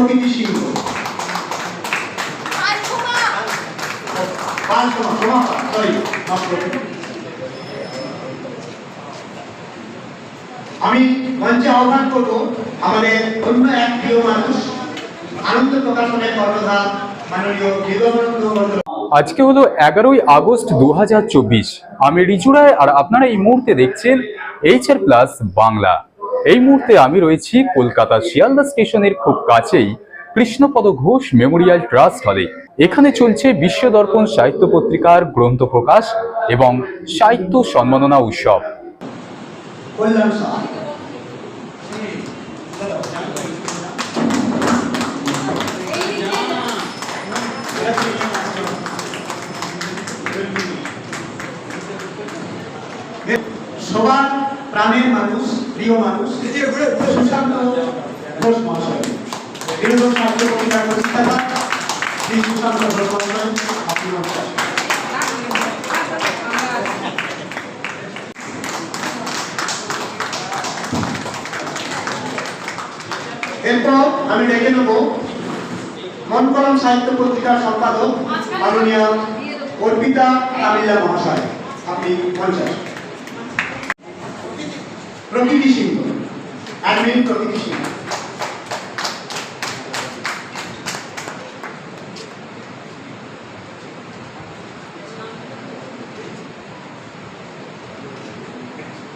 প্রকৃতি সিংহ। আমি মঞ্চে আহ্বান করব আমাদের অন্য এক প্রিয় মানুষ আনন্দ প্রকাশনের কর্ণধার মাননীয় আজকে হলো এগারোই আগস্ট দু হাজার চব্বিশ। আমি রিজু রায় আর আপনারা এই মুহূর্তে দেখছেন এইচ আর প্লাস বাংলা। এই মুহূর্তে আমি রয়েছি কলকাতা শিয়ালদা স্টেশনের খুব কাছেই কৃষ্ণপদ ঘোষ মেমোরিয়াল ট্রাস্ট হলে। এখানে চলছে বিশ্ব দর্পণ সাহিত্য পত্রিকার গ্রন্থ প্রকাশ এবং সাহিত্য সম্মাননা উৎসব। সবার প্রাণের মানুষ প্রিয় মানুষ। সুশান্ত ঘোষ মহাশয়। বিনোদন পত্রিকার প্রতিষ্ঠাতা শ্রী সুশান্ত ঘোষ মহাশয় আপনি এরপর আমি ডেকে নেব মন কলম সাহিত্য পত্রিকার সম্পাদক মাননীয় অর্পিতা কামিল্লা মহাশয়। আপনি আসুন। প্রকৃতি সিংহ অ্যাডমিন প্রকৃতি সিংহ